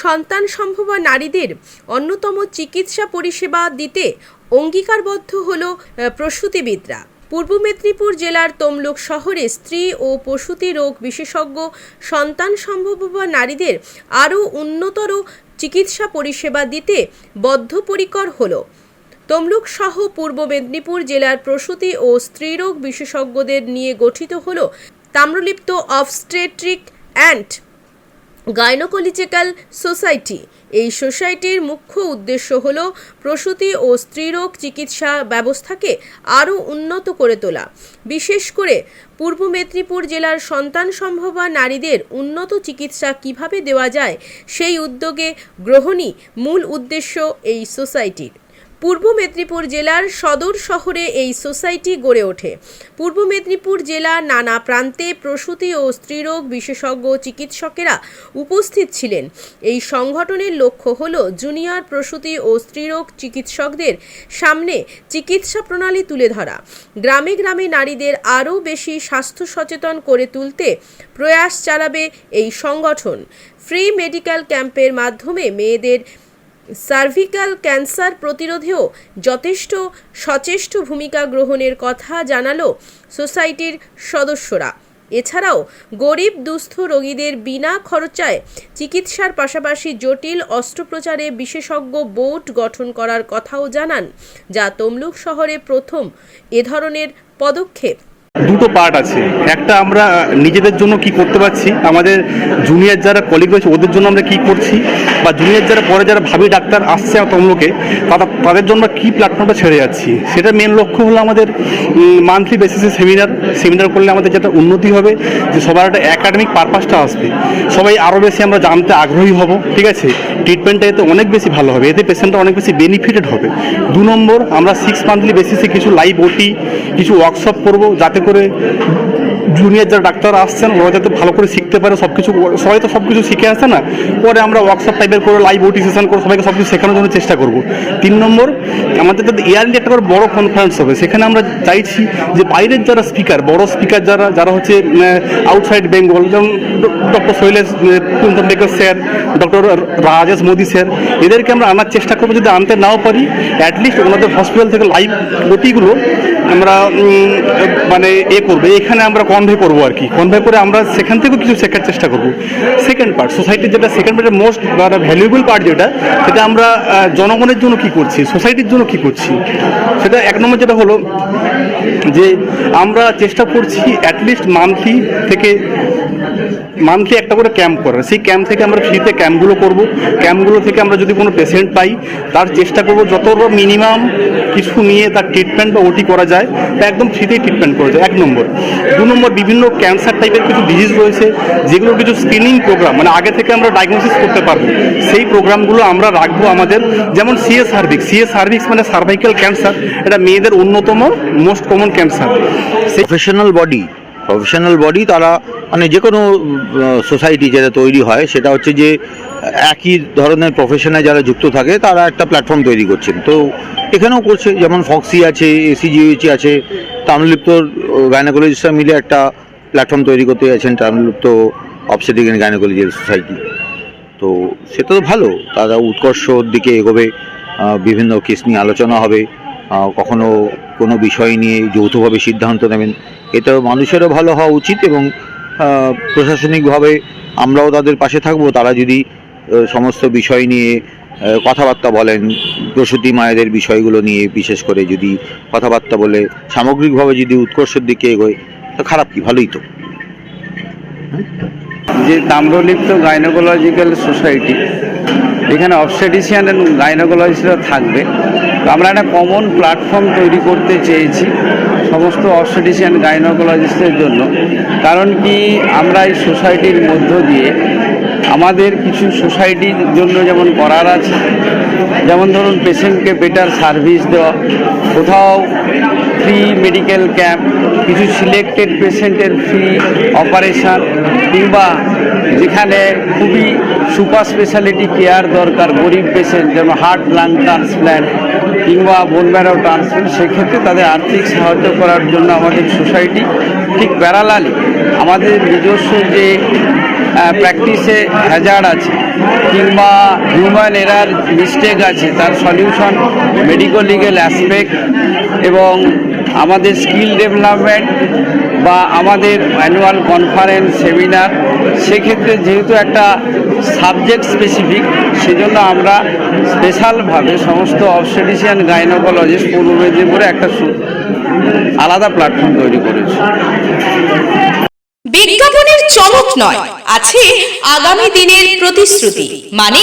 সন্তান সম্ভবা নারীদের অন্যতম চিকিৎসা পরিষেবা দিতে অঙ্গীকারবদ্ধ হল প্রসূতিবিদরা। পূর্ব মেদিনীপুর জেলার তমলুক শহরে স্ত্রী ও প্রসূতি রোগ বিশেষজ্ঞ সন্তান সম্ভবা নারীদের আরও উন্নতর চিকিৎসা পরিষেবা দিতে বদ্ধপরিকর হলো। তমলুক সহ পূর্ব মেদিনীপুর জেলার প্রসূতি ও স্ত্রীরোগ বিশেষজ্ঞদের নিয়ে গঠিত হল Tamralipta obstetric and gynaecological society. এই সোসাইটির মুখ্য উদ্দেশ্য হল প্রসূতি ও স্ত্রীরোগ চিকিৎসা ব্যবস্থাকে আরও উন্নত করে তোলা। বিশেষ করে পূর্ব মেদিনীপুর জেলার সন্তান সম্ভবা নারীদের উন্নত চিকিৎসা কীভাবে দেওয়া যায় সেই উদ্যোগে গ্রহণই মূল উদ্দেশ্য এই সোসাইটির। পূর্ব মেদিনীপুর জেলার সদর শহরে এই সোসাইটি গড়ে ওঠে। পূর্ব মেদিনীপুর জেলার নানা প্রান্তে প্রসূতি ও স্ত্রীরোগ বিশেষজ্ঞ চিকিৎসকেরা উপস্থিত ছিলেন। এই সংগঠনের লক্ষ্য হল জুনিয়র প্রসূতি ও স্ত্রীরোগ চিকিৎসকদের সামনে চিকিৎসা প্রণালী তুলে ধরা। গ্রামে গ্রামে নারীদের আরও বেশি স্বাস্থ্য সচেতন করে তুলতে প্রয়াস চালাবে এই সংগঠন। ফ্রি মেডিকেল ক্যাম্পের মাধ্যমে মেয়েদের সার্ভিক্যাল ক্যান্সার প্রতিরোধেও যথেষ্ট সচেষ্ট ভূমিকা গ্রহণের কথা জানালো সোসাইটির সদস্যরা। এছাড়াও গরিব, দুস্থ রোগীদের বিনা খরচায় চিকিৎসার পাশাপাশি জটিল অস্ত্রোপচারে বিশেষজ্ঞ বোর্ড গঠন করার কথাও জানান, যা তমলুক শহরে প্রথম এ ধরনের পদক্ষেপ। দুটো পার্ট আছে। একটা আমরা নিজেদের জন্য কি করতে পারছি, আমাদের জুনিয়র যারা কলিগ রয়েছে, ওদের জন্য আমরা কি করছি বা জুনিয়র যারা, পরে যারা ভাবি ডাক্তার আসছে তমলোকে, তারা, তাদের জন্য কী প্ল্যাটফর্মটা ছেড়ে যাচ্ছি? সেটা মেন লক্ষ্য হলো আমাদের মান্থলি বেসিসে সেমিনার সেমিনার করলে আমাদের যেটা উন্নতি হবে, যে সবার একটা একাডেমিক পারপাসটা আসবে। সবাই আরও বেশি আমরা জানতে আগ্রহী হব, ঠিক আছে? ট্রিটমেন্টটা এতে অনেক বেশি ভালো হবে, এতে পেশেন্টটা অনেক বেশি বেনিফিটেড হবে। দু নম্বর, আমরা সিক্স মান্থলি বেসিসে কিছু লাইভ ওটি কিছু ওয়ার্কশপ করব, যাতে করে জুনিয়র যারা ডাক্তার আসছেন, ওরা যাতে ভালো করে শিখতে পারে সব কিছু সবাই তো সব কিছু শিখে আসে না? পরে আমরা ওয়ার্কশপ টাইপের করে লাইভ ওটি সেশন করে সবাইকে সব কিছু শেখানোর জন্য চেষ্টা করব। তিন নম্বর, আমাদের যাতে ইয়ারলি একটা করে বড় কনফারেন্স হবে। সেখানে আমরা চাইছি যে বাইরের যারা স্পিকার বড় স্পিকার যারা যারা হচ্ছে আউটসাইড বেঙ্গল যেমন ডক্টর শৈলেশ কুন্তম বেকর sir doctor Rajesh Modi sir এদেরকে আমরা আনার চেষ্টা করব যদি আনতে নাও পারি অ্যাটলিস্ট ওনাদের হসপিটাল থেকে লাইভ ওটিগুলো আমরা মানে এ করব, এখানে আমরা কনভে করব আর কি। কনভে করে আমরা সেখান থেকেও কিছু শেখার চেষ্টা করব। সেকেন্ড পার্ট সোসাইটির যেটা সেকেন্ড পার্টের মোস্ট মানে ভ্যালুয়েবল পার্ট যেটা, সেটা আমরা জনগণের জন্য কি করছি সোসাইটির জন্য কি করছি? সেটা এক নম্বর যেটা হলো যে আমরা চেষ্টা করছি অ্যাটলিস্ট মান্থলি থেকে মান্থলি একটা করে ক্যাম্প করার। সেই ক্যাম্প থেকে আমরা ফ্রিতে ক্যাম্পগুলো করব। ক্যাম্পগুলো থেকে আমরা যদি কোনো পেশেন্ট পাই, তার চেষ্টা করব যত মিনিমাম কিছু নিয়ে তার ট্রিটমেন্ট বা ওটি করা যায়, তা একদম ফ্রিতেই ট্রিটমেন্ট করা যায়। এক নম্বর। দু নম্বর, বিভিন্ন ক্যান্সার টাইপের কিছু ডিজিজ রয়েছে, যেগুলো কিছু স্ক্রিনিং প্রোগ্রাম মানে আগে থেকে আমরা ডায়াগনোসিস করতে পারব। সেই প্রোগ্রামগুলো আমরা রাখব আমাদের, যেমন সিএ সার্ভিক্স সিএ সার্ভিক্স মানে সার্ভাইকাল ক্যান্সার এটা মেয়েদের অন্যতম মোস্ট কমন ক্যান্সার সেই প্রফেশনাল বডি প্রফেশনাল বডি তারা মানে যে কোনো সোসাইটি যেটা তৈরি হয়, সেটা হচ্ছে যে, একই ধরনের প্রফেশনে যারা যুক্ত থাকে, তারা একটা প্ল্যাটফর্ম তৈরি করছেন। তো এখানেও করছে, যেমন ফক্সি আছে এসিজিওইচি আছে তামলিপ্ত গাইনোকোলজিস্টরা মিলে একটা প্ল্যাটফর্ম তৈরি করতে যাচ্ছেন Tamralipta obstetric and gynaecological society তো সেটা তো ভালো, তারা উৎকর্ষর দিকে এগোবে বিভিন্ন কেস নিয়ে আলোচনা হবে কখনো কোনো বিষয় নিয়ে যৌথভাবে সিদ্ধান্ত নেবেন। এটা মানুষেরও ভালো হওয়া উচিত এবং প্রশাসনিকভাবে আমরাও তাদের পাশে থাকব। তারা যদি সমস্ত বিষয় নিয়ে কথাবার্তা বলেন, প্রসূতি মায়েদের বিষয়গুলো নিয়ে বিশেষ করে যদি কথাবার্তা বলে, সামগ্রিকভাবে যদি উৎকর্ষের দিকে এগোয়, তো খারাপ কি? ভালোই তো। যে তাম্রলিপ্ত গাইনোকোলজিক্যাল সোসাইটি, এখানে অ্যান্ড গাইনোকোলজিস্টরা থাকবে। আমরা একটা কমন প্ল্যাটফর্ম তৈরি করতে চেয়েছি। সমস্ত অবস্টেটিশিয়ান গাইনোকোলজিস্টের জন্য। কারণ কি, আমরা এই সোসাইটির মধ্য দিয়ে আমাদের কিছু সোসাইটির জন্য যেমন করার আছে, যেমন ধরুন পেশেন্টকে বেটার সার্ভিস দেওয়া, কোথাও ফ্রি মেডিকেল ক্যাম্প কিছু সিলেক্টেড পেশেন্টের ফ্রি অপারেশন কিংবা যেখানে খুবই সুপার স্পেশালিটি কেয়ার দরকার, গরিব পেশেন্ট যেমন হার্ট লাং ট্রান্সপ্ল্যান্ট কিংবা বোন ম্যারো ট্রান্সপ্ল্যান্ট সেক্ষেত্রে তাদের আর্থিক সাহায্য করার জন্য আমাদের সোসাইটি ঠিক প্যারালালি আমাদের নিজস্ব যে প্র্যাকটিসে হ্যাজার্ড আছে কিংবা হিউম্যান এরার মিস্টেক আছে, তার সলিউশন মেডিকো লিগেল অ্যাসপেক্ট এবং আমাদের স্কিল ডেভেলপমেন্ট বা আমাদের অ্যানুয়াল কনফারেন্স সেমিনার সেক্ষেত্রে যেহেতু একটা সাবজেক্ট স্পেসিফিক, সেজন্য আমরা স্পেশালভাবে সমস্ত অবসেডিশিয়ান গাইনোকোলজিস্ট পূর্ব মেদিনীপুরে একটা আলাদা প্ল্যাটফর্ম তৈরি করেছি। বিজ্ঞাপনের চমক নয়, আছে আগামী দিনের প্রতিশ্রুতি মানে